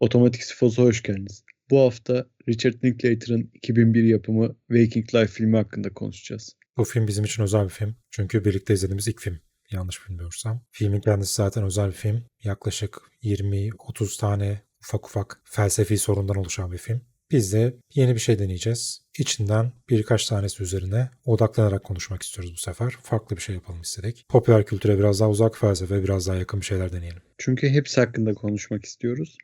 Otomatik Sifos'a hoş geldiniz. Bu hafta Richard Linklater'ın 2001 yapımı Waking Life filmi hakkında konuşacağız. Bu film bizim için özel bir film. Çünkü birlikte izlediğimiz ilk film. Yanlış bilmiyorsam. Filmin kendisi zaten özel bir film. Yaklaşık 20-30 tane ufak ufak felsefi sorundan oluşan bir film. Biz de yeni bir şey deneyeceğiz. İçinden birkaç tanesi üzerine odaklanarak konuşmak istiyoruz bu sefer. Farklı bir şey yapalım istedik. Popüler kültüre biraz daha uzak felsefe, biraz daha yakın bir şeyler deneyelim. Çünkü hepsi hakkında konuşmak istiyoruz.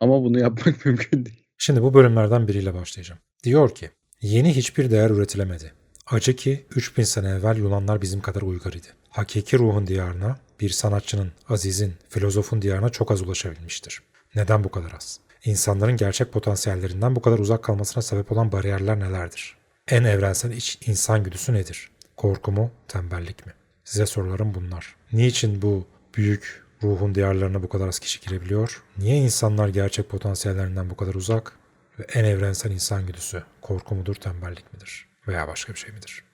Ama bunu yapmak mümkün değil. Şimdi bu bölümlerden biriyle başlayacağım. Diyor ki, yeni hiçbir değer üretilemedi. Acı ki 3000 sene evvel Yunanlar bizim kadar uygar idi. Hakiki ruhun diyarına, bir sanatçının, azizin, filozofun diyarına çok az ulaşabilmiştir. Neden bu kadar az? İnsanların gerçek potansiyellerinden bu kadar uzak kalmasına sebep olan bariyerler nelerdir? En evrensel iç insan güdüsü nedir? Korku mu, tembellik mi? Size sorularım bunlar. Niçin bu büyük ruhun diyarlarına bu kadar az kişi girebiliyor? Niye insanlar gerçek potansiyellerinden bu kadar uzak? Ve en evrensel insan güdüsü korku mudur, tembellik midir? Veya başka bir şey midir?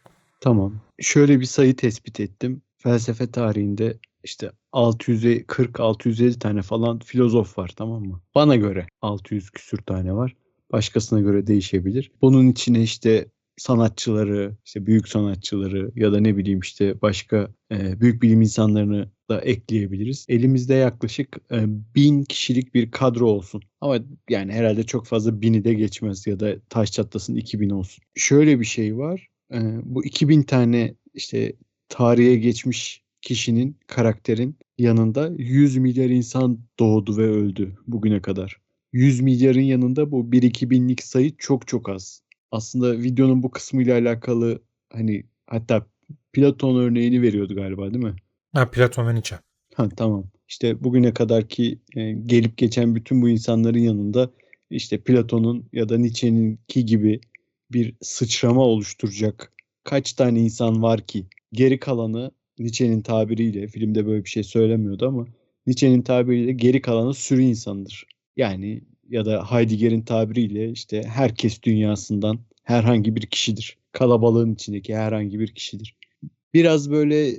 Tamam. Şöyle bir sayı tespit ettim. Felsefe tarihinde işte 640-650 tane falan filozof var tamam mı? Bana göre 600 küsür tane var. Başkasına göre değişebilir. Bunun içine işte sanatçıları, işte büyük sanatçıları ya da ne bileyim işte başka e, büyük bilim insanlarını da ekleyebiliriz. Elimizde yaklaşık e, bin kişilik bir kadro olsun. Ama yani herhalde çok fazla bini de geçmez ya da taş çatlasın 2000 olsun. Şöyle bir şey var. E, bu 2000 tane işte tarihe geçmiş kişinin, karakterin yanında 100 milyar insan doğdu ve öldü bugüne kadar. 100 milyarın yanında bu 1-2 binlik sayı çok çok az. Aslında videonun bu kısmıyla alakalı hani hatta Platon örneğini veriyordu galiba değil mi? Ha, Platon ve Nietzsche. Ha tamam. İşte bugüne kadarki e, gelip geçen bütün bu insanların yanında işte Platon'un ya da Nietzsche'ninki gibi bir sıçrama oluşturacak kaç tane insan var ki geri kalanı Nietzsche'nin tabiriyle filmde böyle bir şey söylemiyordu ama Nietzsche'nin tabiriyle geri kalanı sürü insandır. Yani ya da Heidegger'in tabiriyle işte herkes dünyasından herhangi bir kişidir. Kalabalığın içindeki herhangi bir kişidir. Biraz böyle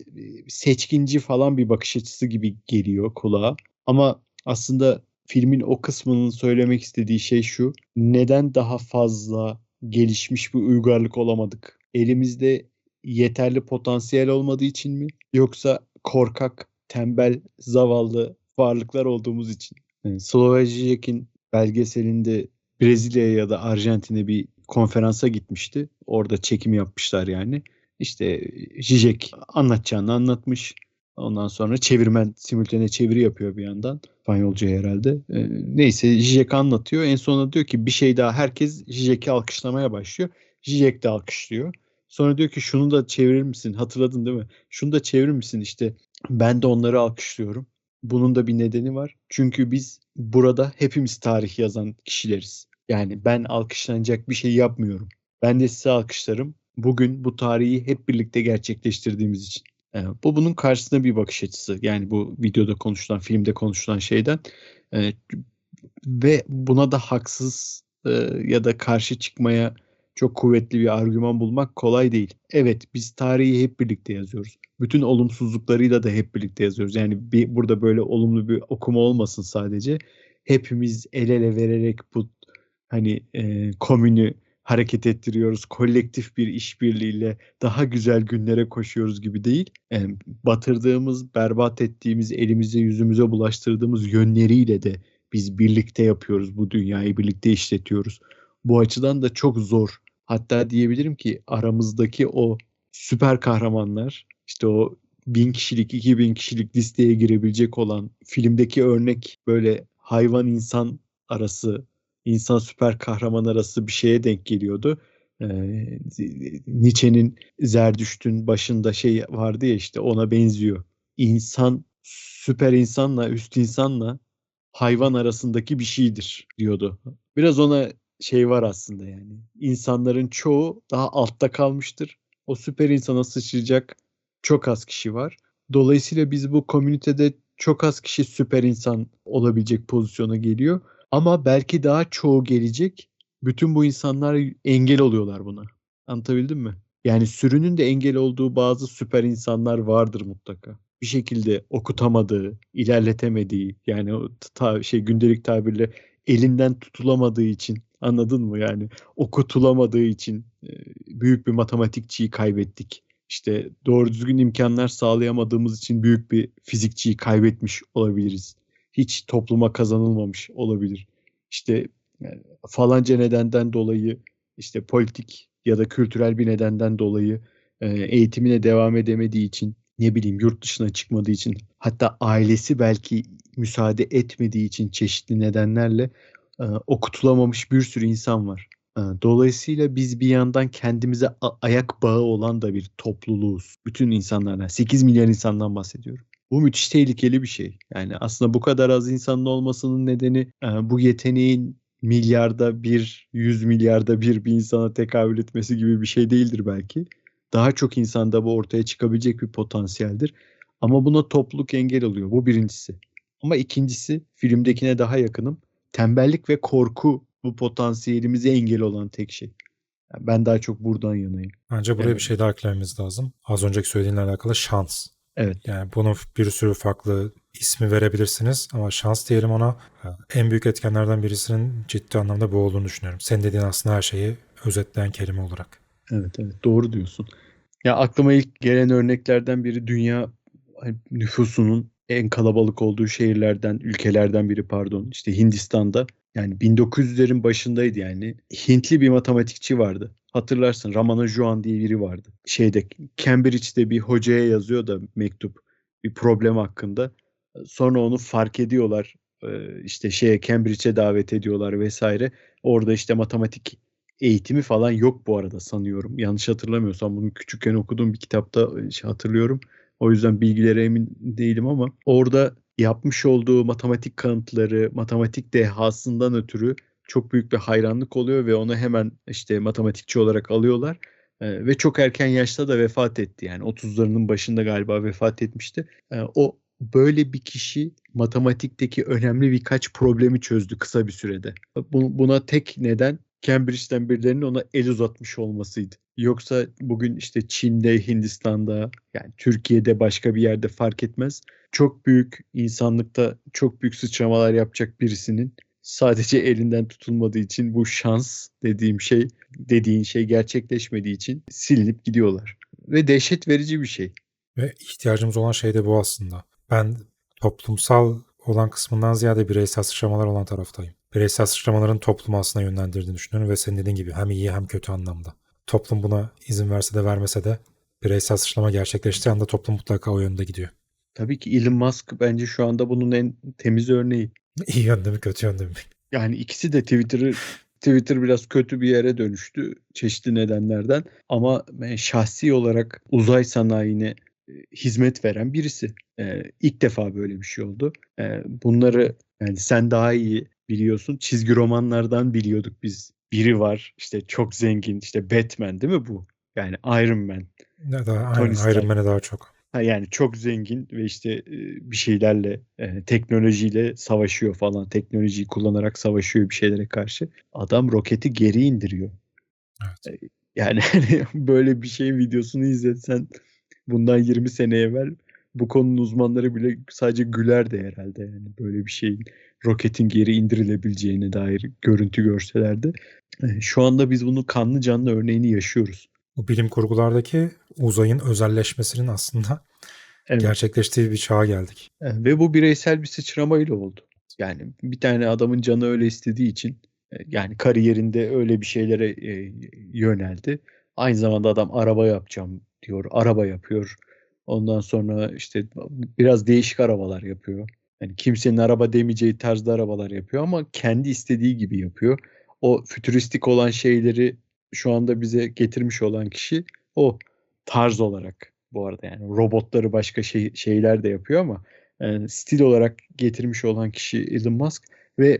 seçkinci falan bir bakış açısı gibi geliyor kulağa. Ama aslında filmin o kısmının söylemek istediği şey şu. Neden daha fazla gelişmiş bir uygarlık olamadık? Elimizde yeterli potansiyel olmadığı için mi? Yoksa korkak, tembel, zavallı varlıklar olduğumuz için? Yani Slovacek'in belgeselinde Brezilya'ya ya da Arjantin'e bir konferansa gitmişti. Orada çekim yapmışlar yani. İşte Zizek anlatacağını anlatmış. Ondan sonra çevirmen simultane çeviri yapıyor bir yandan. İspanyolca herhalde. E, neyse Zizek anlatıyor. En sonunda diyor ki bir şey daha herkes Zizek'i alkışlamaya başlıyor. Zizek de alkışlıyor. Sonra diyor ki şunu da çevirir misin? Hatırladın değil mi? Şunu da çevirir misin? İşte ben de onları alkışlıyorum. Bunun da bir nedeni var. Çünkü biz burada hepimiz tarih yazan kişileriz. Yani ben alkışlanacak bir şey yapmıyorum. Ben de size alkışlarım. Bugün bu tarihi hep birlikte gerçekleştirdiğimiz için. Yani bu bunun karşısında bir bakış açısı. Yani bu videoda konuşulan, filmde konuşulan şeyden. E, ve buna da haksız e, ya da karşı çıkmaya çok kuvvetli bir argüman bulmak kolay değil. Evet biz tarihi hep birlikte yazıyoruz. Bütün olumsuzluklarıyla da hep birlikte yazıyoruz. Yani bir, burada böyle olumlu bir okuma olmasın sadece. Hepimiz el ele vererek bu hani e, komünü hareket ettiriyoruz. Kolektif bir işbirliğiyle daha güzel günlere koşuyoruz gibi değil. Yani batırdığımız, berbat ettiğimiz, elimize yüzümüze bulaştırdığımız yönleriyle de biz birlikte yapıyoruz. Bu dünyayı birlikte işletiyoruz. Bu açıdan da çok zor. Hatta diyebilirim ki aramızdaki o süper kahramanlar işte o bin kişilik, iki bin kişilik listeye girebilecek olan filmdeki örnek böyle hayvan insan arası, insan süper kahraman arası bir şeye denk geliyordu. Ee, Nietzsche'nin Zerdüşt'ün başında şey vardı ya işte ona benziyor. İnsan süper insanla üst insanla hayvan arasındaki bir şeydir diyordu. Biraz ona şey var aslında yani. İnsanların çoğu daha altta kalmıştır. O süper insana sıçrayacak çok az kişi var. Dolayısıyla biz bu komünitede çok az kişi süper insan olabilecek pozisyona geliyor. Ama belki daha çoğu gelecek. Bütün bu insanlar engel oluyorlar buna. Anlatabildim mi? Yani sürünün de engel olduğu bazı süper insanlar vardır mutlaka. Bir şekilde okutamadığı, ilerletemediği yani o ta, şey gündelik tabirle elinden tutulamadığı için anladın mı yani okutulamadığı için büyük bir matematikçiyi kaybettik. İşte doğru düzgün imkanlar sağlayamadığımız için büyük bir fizikçiyi kaybetmiş olabiliriz. Hiç topluma kazanılmamış olabilir. İşte yani falanca nedenden dolayı işte politik ya da kültürel bir nedenden dolayı e, eğitimine devam edemediği için ne bileyim yurt dışına çıkmadığı için hatta ailesi belki müsaade etmediği için çeşitli nedenlerle e, okutulamamış bir sürü insan var. E, dolayısıyla biz bir yandan kendimize ayak bağı olan da bir topluluğuz. Bütün insanlardan 8 milyar insandan bahsediyorum. Bu müthiş tehlikeli bir şey. Yani aslında bu kadar az insanın olmasının nedeni e, bu yeteneğin milyarda bir, yüz milyarda bir bir insana tekabül etmesi gibi bir şey değildir belki. Daha çok insanda bu ortaya çıkabilecek bir potansiyeldir. Ama buna topluluk engel oluyor. Bu birincisi. Ama ikincisi filmdekine daha yakınım. Tembellik ve korku bu potansiyelimize engel olan tek şey. Yani ben daha çok buradan yanayım. Bence buraya evet. bir şey daha eklememiz lazım. Az önceki söylediğinle alakalı şans. Evet. Yani bunun bir sürü farklı ismi verebilirsiniz ama şans diyelim ona en büyük etkenlerden birisinin ciddi anlamda bu olduğunu düşünüyorum. Sen dediğin aslında her şeyi özetleyen kelime olarak. Evet evet doğru diyorsun. Ya aklıma ilk gelen örneklerden biri dünya nüfusunun en kalabalık olduğu şehirlerden, ülkelerden biri pardon. İşte Hindistan'da yani 1900'lerin başındaydı yani. Hintli bir matematikçi vardı. Hatırlarsın Ramanujan diye biri vardı. Şeyde Cambridge'de bir hocaya yazıyor da mektup bir problem hakkında. Sonra onu fark ediyorlar. işte şeye Cambridge'e davet ediyorlar vesaire. Orada işte matematik eğitimi falan yok bu arada sanıyorum. Yanlış hatırlamıyorsam bunu küçükken okuduğum bir kitapta hatırlıyorum. O yüzden bilgilere emin değilim ama orada yapmış olduğu matematik kanıtları, matematik dehasından ötürü çok büyük bir hayranlık oluyor ve onu hemen işte matematikçi olarak alıyorlar. Ee, ve çok erken yaşta da vefat etti. Yani 30'larının başında galiba vefat etmişti. Ee, o böyle bir kişi matematikteki önemli birkaç problemi çözdü kısa bir sürede. Buna tek neden Cambridge'den birilerinin ona el uzatmış olmasıydı. Yoksa bugün işte Çin'de, Hindistan'da yani Türkiye'de başka bir yerde fark etmez. Çok büyük insanlıkta çok büyük sıçramalar yapacak birisinin sadece elinden tutulmadığı için bu şans dediğim şey dediğin şey gerçekleşmediği için silinip gidiyorlar. Ve dehşet verici bir şey. Ve ihtiyacımız olan şey de bu aslında. Ben toplumsal olan kısmından ziyade bireysel sıçramalar olan taraftayım. Bireysel sıçramaların toplumu aslında yönlendirdiğini düşünüyorum ve senin dediğin gibi hem iyi hem kötü anlamda. Toplum buna izin verse de vermese de bireysel sıçrama gerçekleştiği anda toplum mutlaka o yönde gidiyor. Tabii ki Elon Musk bence şu anda bunun en temiz örneği. İyi yönde mi kötü yönde mi? Yani ikisi de Twitter'ı Twitter biraz kötü bir yere dönüştü çeşitli nedenlerden ama şahsi olarak uzay sanayine e, hizmet veren birisi. Ee, ilk defa böyle bir şey oldu. Ee, bunları yani sen daha iyi biliyorsun. Çizgi romanlardan biliyorduk biz. Biri var işte çok zengin işte Batman değil mi bu? Yani Iron Man. Ne daha Tony Iron Man'e daha çok. Ha, yani çok zengin ve işte bir şeylerle e, teknolojiyle savaşıyor falan. Teknolojiyi kullanarak savaşıyor bir şeylere karşı. Adam roketi geri indiriyor. Evet. Yani hani böyle bir şeyin videosunu izletsen bundan 20 sene evvel bu konunun uzmanları bile sadece gülerdi herhalde yani böyle bir şeyin roketin geri indirilebileceğine dair görüntü görselerdi. Şu anda biz bunu kanlı canlı örneğini yaşıyoruz. Bu bilim kurgulardaki uzayın özelleşmesinin aslında evet. gerçekleştiği bir çağa geldik. Ve bu bireysel bir sıçramayla oldu. Yani bir tane adamın canı öyle istediği için yani kariyerinde öyle bir şeylere yöneldi. Aynı zamanda adam araba yapacağım diyor. Araba yapıyor. Ondan sonra işte biraz değişik arabalar yapıyor. Yani kimsenin araba demeyeceği tarzda arabalar yapıyor ama kendi istediği gibi yapıyor. O fütüristik olan şeyleri şu anda bize getirmiş olan kişi o tarz olarak bu arada yani robotları başka şey, şeyler de yapıyor ama yani stil olarak getirmiş olan kişi Elon Musk ve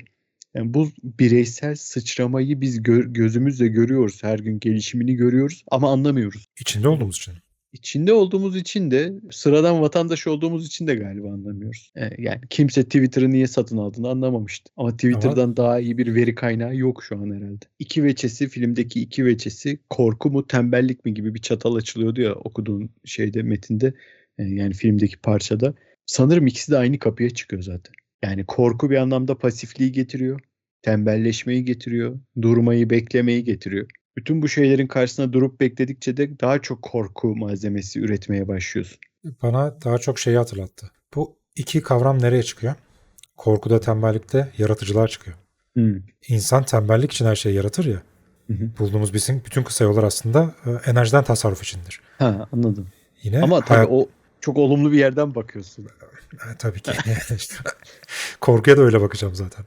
yani bu bireysel sıçramayı biz gö- gözümüzle görüyoruz. Her gün gelişimini görüyoruz ama anlamıyoruz. İçinde olduğumuz için. İçinde olduğumuz için de sıradan vatandaş olduğumuz için de galiba anlamıyoruz. Ee, yani kimse Twitter'ı niye satın aldığını anlamamıştı. Ama Twitter'dan Ama... daha iyi bir veri kaynağı yok şu an herhalde. İki veçesi filmdeki iki veçesi korku mu tembellik mi gibi bir çatal açılıyordu ya okuduğun şeyde metinde ee, yani filmdeki parçada. Sanırım ikisi de aynı kapıya çıkıyor zaten. Yani korku bir anlamda pasifliği getiriyor. tembelleşmeyi getiriyor, durmayı, beklemeyi getiriyor. Bütün bu şeylerin karşısında durup bekledikçe de daha çok korku malzemesi üretmeye başlıyorsun. Bana daha çok şeyi hatırlattı. Bu iki kavram nereye çıkıyor? Korkuda, tembellikte yaratıcılığa çıkıyor. Hmm. İnsan tembellik için her şeyi yaratır ya. Hı hı. Bulduğumuz bütün, bütün kısa yollar aslında e, enerjiden tasarruf içindir. Ha anladım. Yine Ama tabii hayat- o çok olumlu bir yerden bakıyorsun. E, tabii ki. İşte korkuya da öyle bakacağım zaten.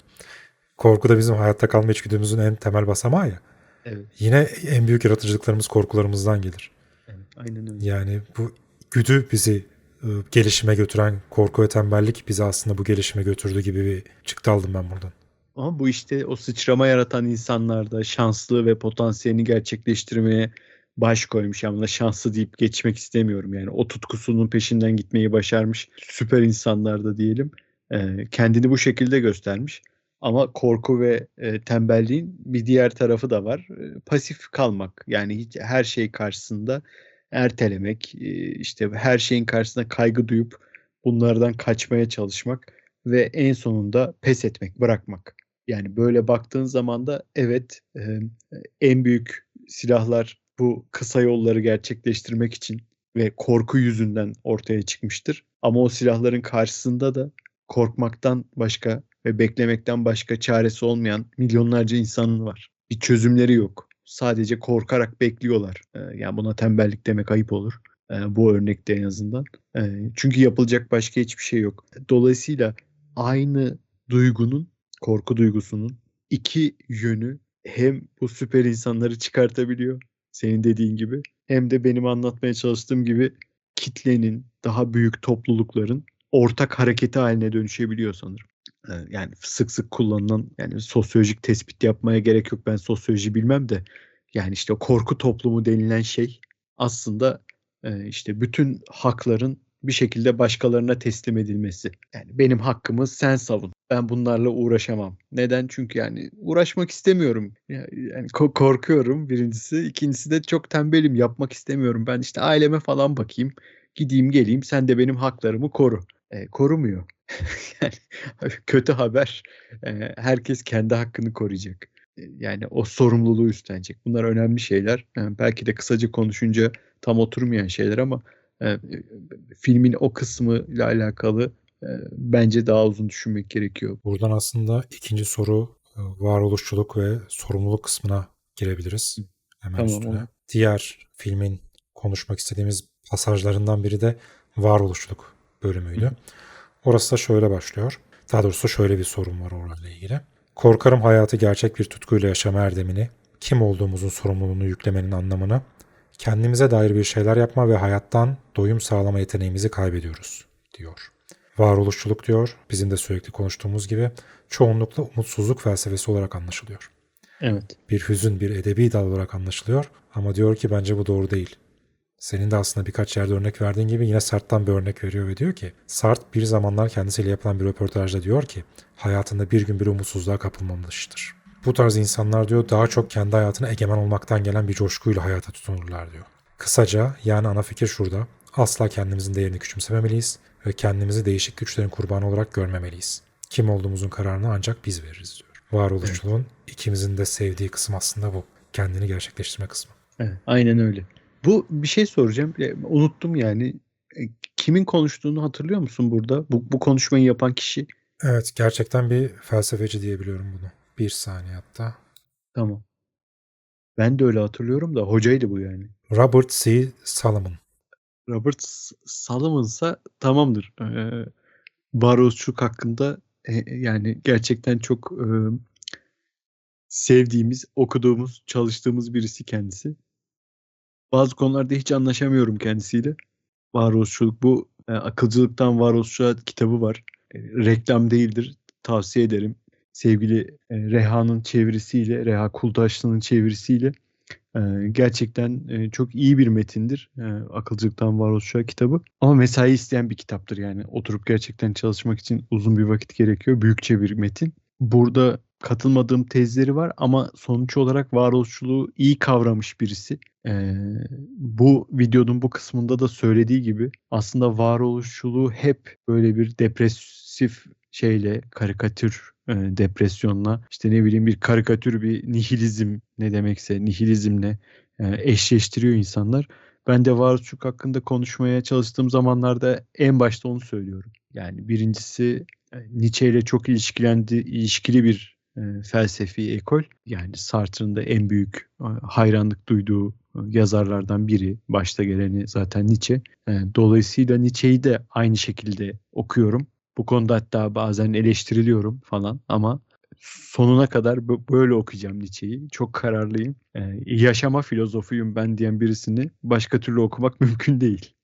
Korku da bizim hayatta kalma içgüdümüzün en temel basamağı ya. Evet, Yine en büyük yaratıcılıklarımız korkularımızdan gelir. evet aynen öyle. Yani bu güdü bizi e, gelişime götüren korku ve tembellik bizi aslında bu gelişime götürdü gibi bir çıktı aldım ben buradan. Ama bu işte o sıçrama yaratan insanlarda şanslı ve potansiyelini gerçekleştirmeye baş koymuş. Yani şanslı deyip geçmek istemiyorum. Yani o tutkusunun peşinden gitmeyi başarmış süper insanlarda diyelim. Ee, kendini bu şekilde göstermiş. Ama korku ve e, tembelliğin bir diğer tarafı da var. E, pasif kalmak. Yani hiç, her şey karşısında ertelemek, e, işte her şeyin karşısında kaygı duyup bunlardan kaçmaya çalışmak ve en sonunda pes etmek, bırakmak. Yani böyle baktığın zaman da evet e, en büyük silahlar bu kısa yolları gerçekleştirmek için ve korku yüzünden ortaya çıkmıştır. Ama o silahların karşısında da korkmaktan başka ve beklemekten başka çaresi olmayan milyonlarca insan var. Bir çözümleri yok. Sadece korkarak bekliyorlar. E, yani buna tembellik demek ayıp olur. E, bu örnekte en azından. E, çünkü yapılacak başka hiçbir şey yok. Dolayısıyla aynı duygunun, korku duygusunun iki yönü hem bu süper insanları çıkartabiliyor senin dediğin gibi hem de benim anlatmaya çalıştığım gibi kitlenin, daha büyük toplulukların ortak hareketi haline dönüşebiliyor sanırım. Ee, Yani sık sık kullanılan yani sosyolojik tespit yapmaya gerek yok ben sosyoloji bilmem de yani işte korku toplumu denilen şey aslında e, işte bütün hakların bir şekilde başkalarına teslim edilmesi. Yani benim hakkımı sen savun. Ben bunlarla uğraşamam. Neden? Çünkü yani uğraşmak istemiyorum. Ya- Yani ko- korkuyorum birincisi. İkincisi de çok tembelim. Yapmak istemiyorum. Ben işte aileme falan bakayım. Gideyim geleyim. Sen de benim haklarımı koru. E, korumuyor. yani kötü haber. E, herkes kendi hakkını koruyacak. E, Yani o sorumluluğu üstlenecek. Bunlar önemli şeyler. E, belki de kısaca konuşunca tam oturmayan şeyler ama e, filmin o kısmı ile alakalı e, bence daha uzun düşünmek gerekiyor. Buradan aslında ikinci soru varoluşçuluk ve sorumluluk kısmına girebiliriz. Hemen Tamam, üstüne. olur. Diğer filmin konuşmak istediğimiz pasajlarından biri de varoluşçuluk bölümüydü. Orası da şöyle başlıyor. Daha doğrusu şöyle bir sorun var orayla ilgili. Korkarım hayatı gerçek bir tutkuyla yaşama erdemini, kim olduğumuzun sorumluluğunu yüklemenin anlamını, kendimize dair bir şeyler yapma ve hayattan doyum sağlama yeteneğimizi kaybediyoruz, diyor. Varoluşçuluk diyor, bizim de sürekli konuştuğumuz gibi çoğunlukla umutsuzluk felsefesi olarak anlaşılıyor. Evet. Bir hüzün, bir edebi dal olarak anlaşılıyor ama diyor ki bence bu doğru değil. Senin de aslında birkaç yerde örnek verdiğin gibi yine Sartre'dan bir örnek veriyor ve diyor ki Sartre bir zamanlar kendisiyle yapılan bir röportajda diyor ki hayatında bir gün bir umutsuzluğa kapılmamıştır. Bu tarz insanlar diyor daha çok kendi hayatına egemen olmaktan gelen bir coşkuyla hayata tutunurlar diyor. Kısaca yani ana fikir şurada. Asla kendimizin değerini küçümsememeliyiz ve kendimizi değişik güçlerin kurbanı olarak görmemeliyiz. Kim olduğumuzun kararını ancak biz veririz diyor. Varoluşçuluğun ikimizin de sevdiği kısım aslında bu. Kendini gerçekleştirme kısmı. Evet, aynen öyle. Bu bir şey soracağım. E, Unuttum yani. E, Kimin konuştuğunu hatırlıyor musun burada? Bu, bu konuşmayı yapan kişi. Evet gerçekten bir felsefeci diyebiliyorum bunu. Bir saniye hatta. Tamam. Ben de öyle hatırlıyorum da hocaydı bu yani. Robert C. Solomon. Robert Salomon'sa tamamdır. Ee, varoluşçuluk hakkında e, e, yani gerçekten çok e, sevdiğimiz, okuduğumuz, çalıştığımız birisi kendisi. Bazı konularda hiç anlaşamıyorum kendisiyle. Varoluşçuluk bu e, akılcılıktan varoluşçuluğa kitabı var. E, reklam değildir. Tavsiye ederim. Sevgili e, Reha'nın çevirisiyle, Reha Kultaşlı'nın çevirisiyle e, gerçekten e, çok iyi bir metindir. E, akılcılıktan varoluşçuluğa kitabı. Ama mesai isteyen bir kitaptır yani. Oturup gerçekten çalışmak için uzun bir vakit gerekiyor. Büyükçe bir metin. Burada katılmadığım tezleri var ama sonuç olarak varoluşçuluğu iyi kavramış birisi. Ee, bu videonun bu kısmında da söylediği gibi aslında varoluşçuluğu hep böyle bir depresif şeyle karikatür e, depresyonla işte ne bileyim bir karikatür bir nihilizm ne demekse nihilizmle e, eşleştiriyor insanlar. Ben de varoluşçuluk hakkında konuşmaya çalıştığım zamanlarda en başta onu söylüyorum. Yani birincisi e, Nietzsche ile çok ilişkilendi, ilişkili bir e, felsefi ekol. Yani Sartre'ın da en büyük e, hayranlık duyduğu e, yazarlardan biri. Başta geleni zaten Nietzsche. E, dolayısıyla Nietzsche'yi de aynı şekilde okuyorum. Bu konuda hatta bazen eleştiriliyorum falan ama sonuna kadar böyle okuyacağım Nietzsche'yi. Çok kararlıyım. Yaşama filozofuyum ben diyen birisini başka türlü okumak mümkün değil.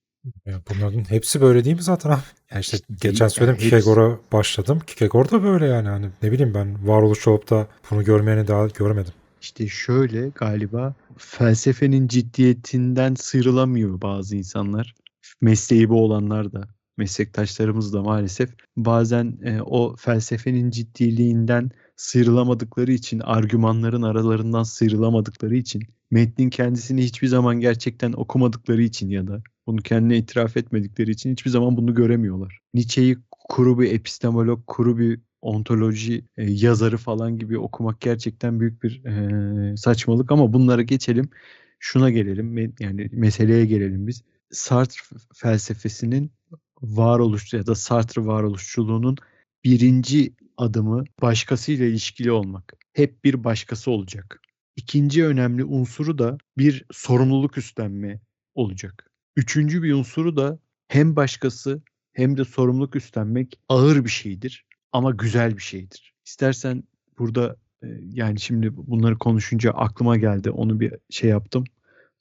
Ya bunların hepsi böyle değil mi zaten abi? Yani işte geçen söyledim yani Kierkegaard'a başladım. Kierkegaard da böyle yani. Hani ne bileyim ben varoluş olup da bunu görmeyeni daha görmedim. İşte şöyle galiba felsefenin ciddiyetinden sıyrılamıyor bazı insanlar. Mesleği bu olanlar da meslektaşlarımız da maalesef bazen e, o felsefenin ciddiliğinden sıyrılamadıkları için, argümanların aralarından sıyrılamadıkları için, metnin kendisini hiçbir zaman gerçekten okumadıkları için ya da bunu kendine itiraf etmedikleri için hiçbir zaman bunu göremiyorlar. Nietzsche'yi kuru bir epistemolog, kuru bir ontoloji e, yazarı falan gibi okumak gerçekten büyük bir e, saçmalık ama bunlara geçelim. Şuna gelelim yani meseleye gelelim biz. Sartre felsefesinin varoluş ya da Sartre varoluşçuluğunun birinci adımı başkasıyla ilişkili olmak. Hep bir başkası olacak. İkinci önemli unsuru da bir sorumluluk üstlenme olacak. Üçüncü bir unsuru da hem başkası hem de sorumluluk üstlenmek ağır bir şeydir ama güzel bir şeydir. İstersen burada e, yani şimdi bunları konuşunca aklıma geldi. Onu bir şey yaptım.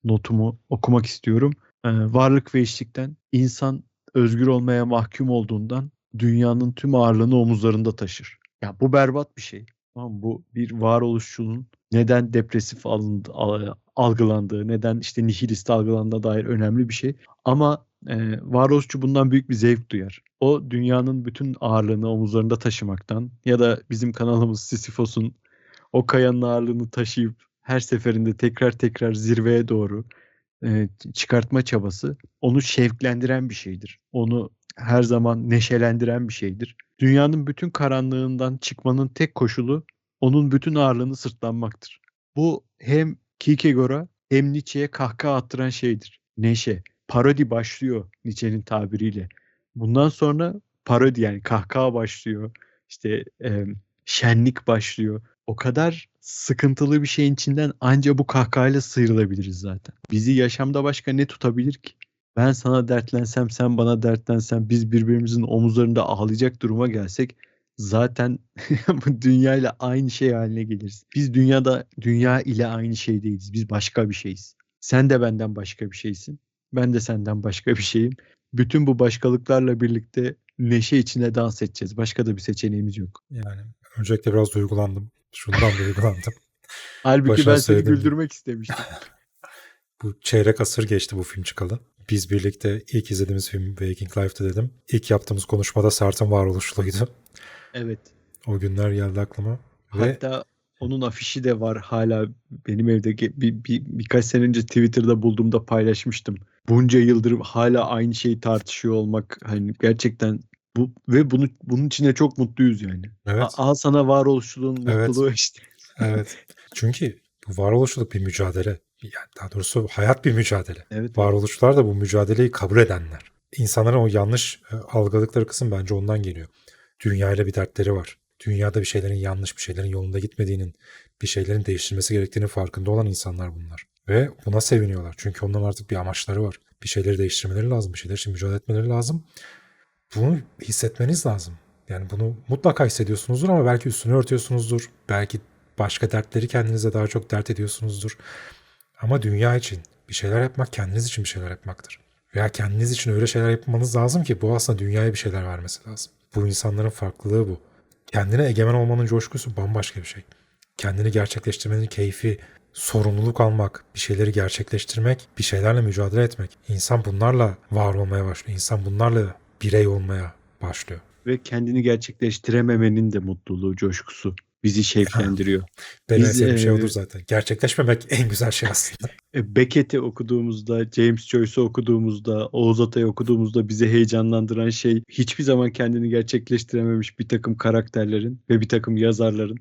Notumu okumak istiyorum. E, varlık ve işlikten insan özgür olmaya mahkum olduğundan dünyanın tüm ağırlığını omuzlarında taşır. Ya bu berbat bir şey. Tamam bu bir varoluşçunun neden depresif alındı, algılandığı, neden işte nihilist algılandığı dair önemli bir şey. Ama e, varoluşçu bundan büyük bir zevk duyar. O dünyanın bütün ağırlığını omuzlarında taşımaktan ya da bizim kanalımız Sisyphos'un o kayanın ağırlığını taşıyıp her seferinde tekrar tekrar zirveye doğru e, çıkartma çabası onu şevklendiren bir şeydir. Onu her zaman neşelendiren bir şeydir. Dünyanın bütün karanlığından çıkmanın tek koşulu onun bütün ağırlığını sırtlanmaktır. Bu hem Kierkegaard'a hem Nietzsche'ye kahkaha attıran şeydir. Neşe. Parodi başlıyor Nietzsche'nin tabiriyle. Bundan sonra parodi yani kahkaha başlıyor. İşte e, şenlik başlıyor. O kadar sıkıntılı bir şeyin içinden ancak bu kahkahayla sıyrılabiliriz zaten. Bizi yaşamda başka ne tutabilir ki? Ben sana dertlensem, sen bana dertlensen, biz birbirimizin omuzlarında ağlayacak duruma gelsek zaten bu dünya ile aynı şey haline geliriz. Biz dünyada dünya ile aynı şey değiliz. Biz başka bir şeyiz. Sen de benden başka bir şeysin. Ben de senden başka bir şeyim. Bütün bu başkalıklarla birlikte neşe içine dans edeceğiz. Başka da bir seçeneğimiz yok. Yani öncelikle biraz duygulandım. Şundan duygulandım. Halbuki Başına ben seni güldürmek istemiştim. bu çeyrek asır geçti bu film çıkalı. Biz birlikte ilk izlediğimiz film Waking Life'tı dedim. İlk yaptığımız konuşmada Sart'ın varoluşluydu. Evet. O günler geldi aklıma. Hatta Ve... onun afişi de var hala benim evde bir, bir, birkaç sene önce Twitter'da bulduğumda paylaşmıştım. Bunca yıldır hala aynı şeyi tartışıyor olmak hani gerçekten bu ve bunu bunun içine çok mutluyuz yani. Evet. A, al sana varoluşçuluğun evet. mutluluğu işte. evet. Çünkü bu varoluşçuluk bir mücadele. Yani daha doğrusu hayat bir mücadele. Evet. Varoluşçular da bu mücadeleyi kabul edenler. İnsanların o yanlış e, algıladıkları kısım bence ondan geliyor. Dünyayla bir dertleri var. Dünyada bir şeylerin yanlış, bir şeylerin yolunda gitmediğinin, bir şeylerin değiştirmesi gerektiğinin farkında olan insanlar bunlar. Ve buna seviniyorlar. Çünkü onların artık bir amaçları var. Bir şeyleri değiştirmeleri lazım, bir şeyler için mücadele etmeleri lazım. Bunu hissetmeniz lazım. Yani bunu mutlaka hissediyorsunuzdur ama belki üstünü örtüyorsunuzdur. Belki başka dertleri kendinize daha çok dert ediyorsunuzdur. Ama dünya için bir şeyler yapmak kendiniz için bir şeyler yapmaktır. Veya kendiniz için öyle şeyler yapmanız lazım ki bu aslında dünyaya bir şeyler vermesi lazım. Bu insanların farklılığı bu. Kendine egemen olmanın coşkusu bambaşka bir şey. Kendini gerçekleştirmenin keyfi, sorumluluk almak, bir şeyleri gerçekleştirmek, bir şeylerle mücadele etmek. İnsan bunlarla var olmaya başlıyor. İnsan bunlarla birey olmaya başlıyor. Ve kendini gerçekleştirememenin de mutluluğu, coşkusu. Bizi şevklendiriyor. Biz, sevdiğim şey eee, odur zaten. Gerçekleşmemek en güzel şey aslında. E, Beckett'i okuduğumuzda, James Joyce'u okuduğumuzda, Oğuz Atay'ı okuduğumuzda bizi heyecanlandıran şey hiçbir zaman kendini gerçekleştirememiş bir takım karakterlerin ve bir takım yazarların.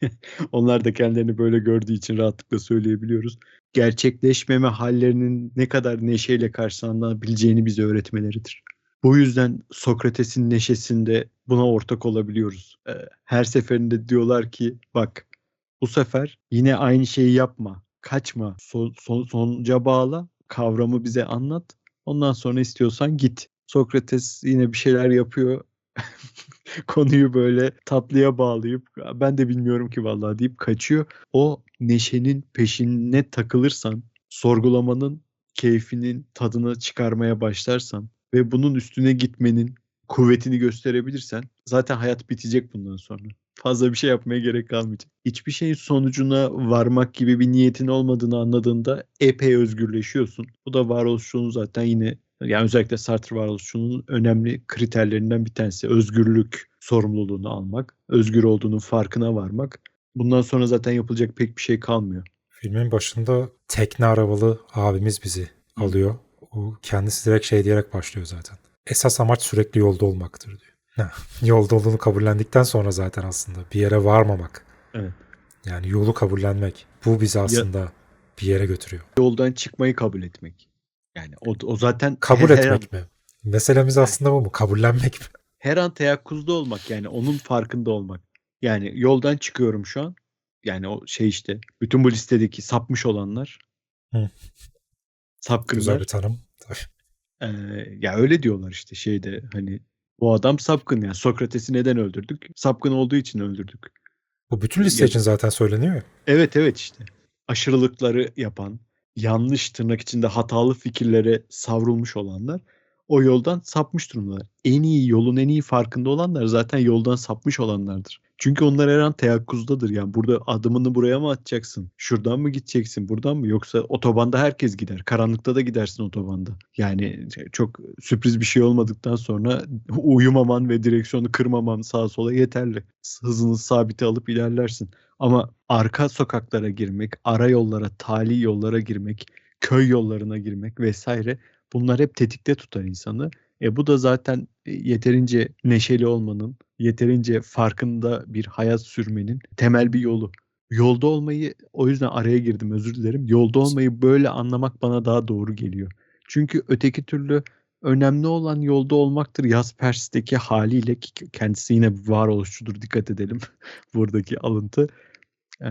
Onlar da kendilerini böyle gördüğü için rahatlıkla söyleyebiliyoruz. Gerçekleşmeme hallerinin ne kadar neşeyle karşılanabileceğini bize öğretmeleridir. Bu yüzden Sokrates'in neşesinde buna ortak olabiliyoruz. Ee, Her seferinde diyorlar ki bak bu sefer yine aynı şeyi yapma. Kaçma. Son, son- sonuca bağla. Kavramı bize anlat. Ondan sonra istiyorsan git. Sokrates yine bir şeyler yapıyor. Konuyu böyle tatlıya bağlayıp ben de bilmiyorum ki vallahi deyip kaçıyor. O neşenin peşine takılırsan, sorgulamanın keyfinin tadını çıkarmaya başlarsan ve bunun üstüne gitmenin kuvvetini gösterebilirsen zaten hayat bitecek bundan sonra. Fazla bir şey yapmaya gerek kalmayacak. Hiçbir şeyin sonucuna varmak gibi bir niyetin olmadığını anladığında epey özgürleşiyorsun. Bu da varoluşçuluğun zaten yine yani özellikle Sartre varoluşçuluğunun önemli kriterlerinden bir tanesi. Özgürlük sorumluluğunu almak, özgür olduğunun farkına varmak. Bundan sonra zaten yapılacak pek bir şey kalmıyor. Filmin başında tekne arabalı abimiz bizi alıyor. O kendisi direkt şey diyerek başlıyor zaten. Esas amaç sürekli yolda olmaktır diyor. Yolda olduğunu kabullendikten sonra zaten aslında bir yere varmamak. Evet. Yani yolu kabullenmek. Bu bizi aslında bir yere götürüyor. Yoldan çıkmayı kabul etmek. Yani o, o zaten Kabul her, her an, etmek mi? Meselemiz aslında bu mu? Kabullenmek mi? her an teyakkuzda olmak yani onun farkında olmak. Yani yoldan çıkıyorum şu an. Yani o şey işte bütün bu listedeki sapmış olanlar. Sapkınlar. Güzel bir tanım. Tabii. Ee, ya öyle diyorlar işte şeyde hani bu adam sapkın yani Sokrates'i neden öldürdük? Sapkın olduğu için öldürdük. Bu bütün liste Ya- için zaten söyleniyor ya. Evet evet işte. Aşırılıkları yapan, yanlış tırnak içinde hatalı fikirlere savrulmuş olanlar o yoldan sapmış durumdalar. En iyi yolun en iyi farkında olanlar zaten yoldan sapmış olanlardır. Çünkü onlar her an teyakkuzdadır. Yani burada adımını buraya mı atacaksın? Şuradan mı gideceksin? Buradan mı? Yoksa otobanda herkes gider. Karanlıkta da gidersin otobanda. Yani çok sürpriz bir şey olmadıktan sonra uyumaman ve direksiyonu kırmaman sağa sola yeterli. Hızını sabite alıp ilerlersin. Ama arka sokaklara girmek, ara yollara, tali yollara girmek, köy yollarına girmek vesaire bunlar hep tetikte tutar insanı. E bu da zaten e, yeterince neşeli olmanın, yeterince farkında bir hayat sürmenin temel bir yolu. Yolda olmayı o yüzden araya girdim özür dilerim. Yolda olmayı böyle anlamak bana daha doğru geliyor. Çünkü öteki türlü önemli olan yolda olmaktır. Jaspers'teki haliyle ki kendisi yine varoluşçudur dikkat edelim buradaki alıntı. Ee,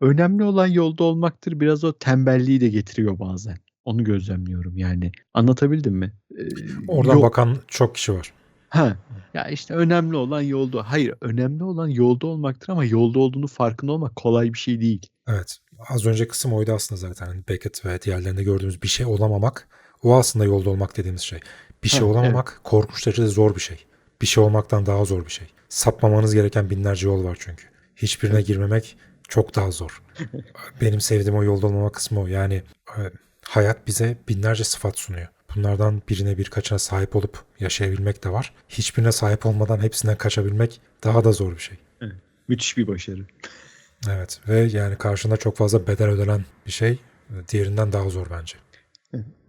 önemli olan yolda olmaktır. Biraz o tembelliği de getiriyor bazen. Onu gözlemliyorum yani. Anlatabildim mi? Ee, Oradan yol- bakan çok kişi var. Ha, ya işte önemli olan yolda. Hayır, önemli olan yolda olmaktır ama yolda olduğunu farkında olmak kolay bir şey değil. Evet. Az önce kısım oydu aslında zaten. Hani Beckett ve diğerlerinde gördüğümüz bir şey olamamak. O aslında yolda olmak dediğimiz şey. Bir şey Ha, olamamak korkunç derecede zor bir şey. Bir şey olmaktan daha zor bir şey. Sapmamanız gereken binlerce yol var çünkü. Hiçbirine girmemek çok daha zor. Benim sevdiğim o yolda olmama kısmı o. Yani e, hayat bize binlerce sıfat sunuyor. Bunlardan birine birkaçına sahip olup yaşayabilmek de var. Hiçbirine sahip olmadan hepsinden kaçabilmek daha da zor bir şey. Müthiş bir başarı. Evet ve yani karşında çok fazla bedel ödenen bir şey diğerinden daha zor bence.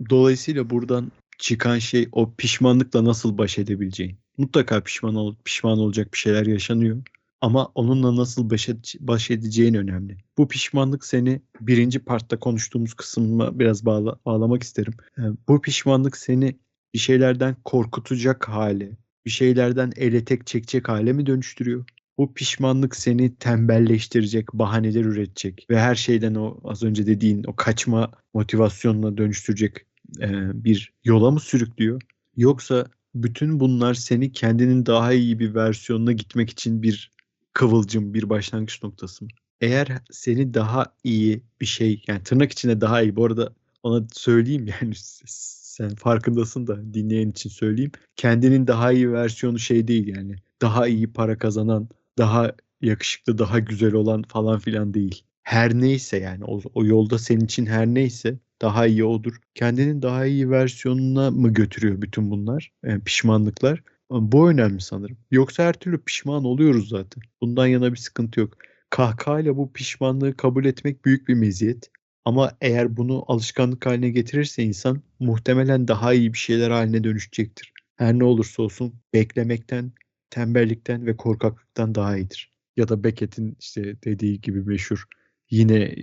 Dolayısıyla buradan çıkan şey o pişmanlıkla nasıl baş edebileceğin. Mutlaka pişman ol, pişman olacak bir şeyler yaşanıyor. Ama onunla nasıl baş, ede- baş edeceğin önemli. Bu pişmanlık seni birinci partta konuştuğumuz kısmına biraz bağla, bağlamak isterim. Ee, Bu pişmanlık seni bir şeylerden korkutacak hale, bir şeylerden ele tek çekecek hale mi dönüştürüyor? Bu pişmanlık seni tembelleştirecek, bahaneler üretecek ve her şeyden o az önce dediğin o kaçma motivasyonuna dönüştürecek e, bir yola mı sürüklüyor? Yoksa bütün bunlar seni kendinin daha iyi bir versiyonuna gitmek için bir kıvılcım, bir başlangıç noktası mı? Eğer seni daha iyi bir şey, yani tırnak içinde daha iyi, bu arada ona söyleyeyim yani sen farkındasın da dinleyen için söyleyeyim. Kendinin daha iyi versiyonu şey değil yani. Daha iyi para kazanan, daha yakışıklı, daha güzel olan falan filan değil. Her neyse yani o, o yolda senin için her neyse daha iyi odur. Kendinin daha iyi versiyonuna mı götürüyor bütün bunlar? e, pişmanlıklar. Bu önemli sanırım. Yoksa her türlü pişman oluyoruz zaten. Bundan yana bir sıkıntı yok. Kahkahayla bu pişmanlığı kabul etmek büyük bir meziyet. Ama eğer bunu alışkanlık haline getirirse insan muhtemelen daha iyi bir şeyler haline dönüşecektir. Her ne olursa olsun beklemekten, tembellikten ve korkaklıktan daha iyidir. Ya da Beckett'in işte dediği gibi meşhur yine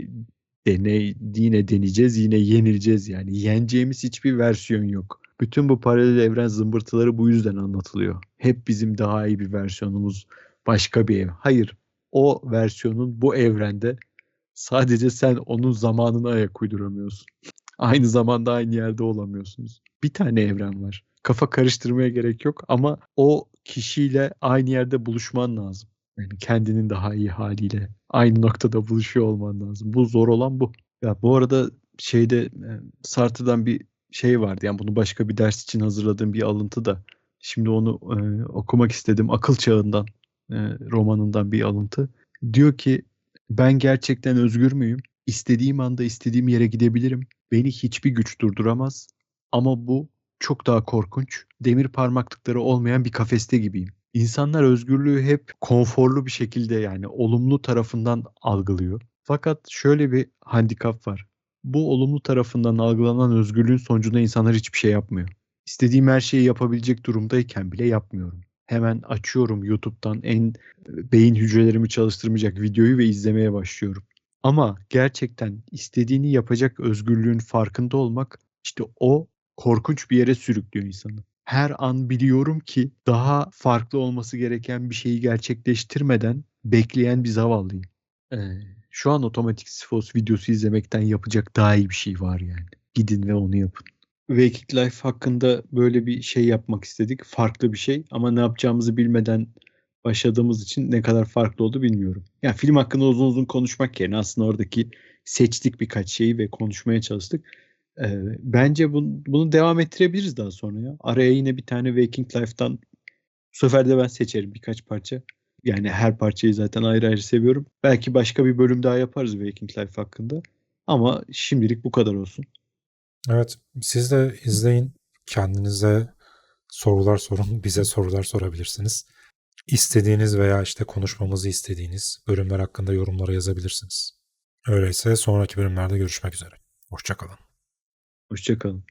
deney yine deneyeceğiz, yine yenileceğiz yani. Yeneceğimiz hiçbir versiyon yok. Bütün bu paralel evren zımbırtıları bu yüzden anlatılıyor. Hep bizim daha iyi bir versiyonumuz, başka bir ev. Hayır, o versiyonun bu evrende sadece sen onun zamanına ayak uyduramıyorsun. Aynı zamanda aynı yerde olamıyorsunuz. Bir tane evren var. Kafa karıştırmaya gerek yok ama o kişiyle aynı yerde buluşman lazım. Yani kendinin daha iyi haliyle aynı noktada buluşuyor olman lazım. Bu zor olan bu. Ya bu arada şeyde e, Sartre'dan bir şey vardı. Yani bunu başka bir ders için hazırladığım bir alıntı da. Şimdi onu e, okumak istedim. Akıl Çağından e, romanından bir alıntı. Diyor ki ben gerçekten özgür müyüm? İstediğim anda istediğim yere gidebilirim. Beni hiçbir güç durduramaz. Ama bu çok daha korkunç. Demir parmaklıkları olmayan bir kafeste gibiyim. İnsanlar özgürlüğü hep konforlu bir şekilde yani olumlu tarafından algılıyor. Fakat şöyle bir handikap var. Bu olumlu tarafından algılanan özgürlüğün sonucunda insanlar hiçbir şey yapmıyor. İstediğim her şeyi yapabilecek durumdayken bile yapmıyorum. Hemen açıyorum YouTube'dan en beyin hücrelerimi çalıştırmayacak videoyu ve izlemeye başlıyorum. Ama gerçekten istediğini yapacak özgürlüğün farkında olmak işte o korkunç bir yere sürüklüyor insanı. Her an biliyorum ki daha farklı olması gereken bir şeyi gerçekleştirmeden bekleyen bir zavallıyım. Ee, şu an otomatik sifos videosu izlemekten yapacak daha iyi bir şey var yani. Gidin ve onu yapın. Waking Life hakkında böyle bir şey yapmak istedik. Farklı bir şey ama ne yapacağımızı bilmeden başladığımız için ne kadar farklı oldu bilmiyorum. Yani film hakkında uzun uzun konuşmak yerine aslında oradaki seçtik birkaç şeyi ve konuşmaya çalıştık. Ee, bence bunu, bunu devam ettirebiliriz daha sonra ya. Araya yine bir tane Waking Life'dan bu sefer de ben seçerim birkaç parça. Yani her parçayı zaten ayrı ayrı seviyorum. Belki başka bir bölüm daha yaparız Waking Life hakkında. Ama şimdilik bu kadar olsun. Evet, siz de izleyin. Kendinize sorular sorun, bize sorular sorabilirsiniz. İstediğiniz veya işte konuşmamızı istediğiniz bölümler hakkında yorumlara yazabilirsiniz. Öyleyse sonraki bölümlerde görüşmek üzere. Hoşçakalın. Hoşçakalın.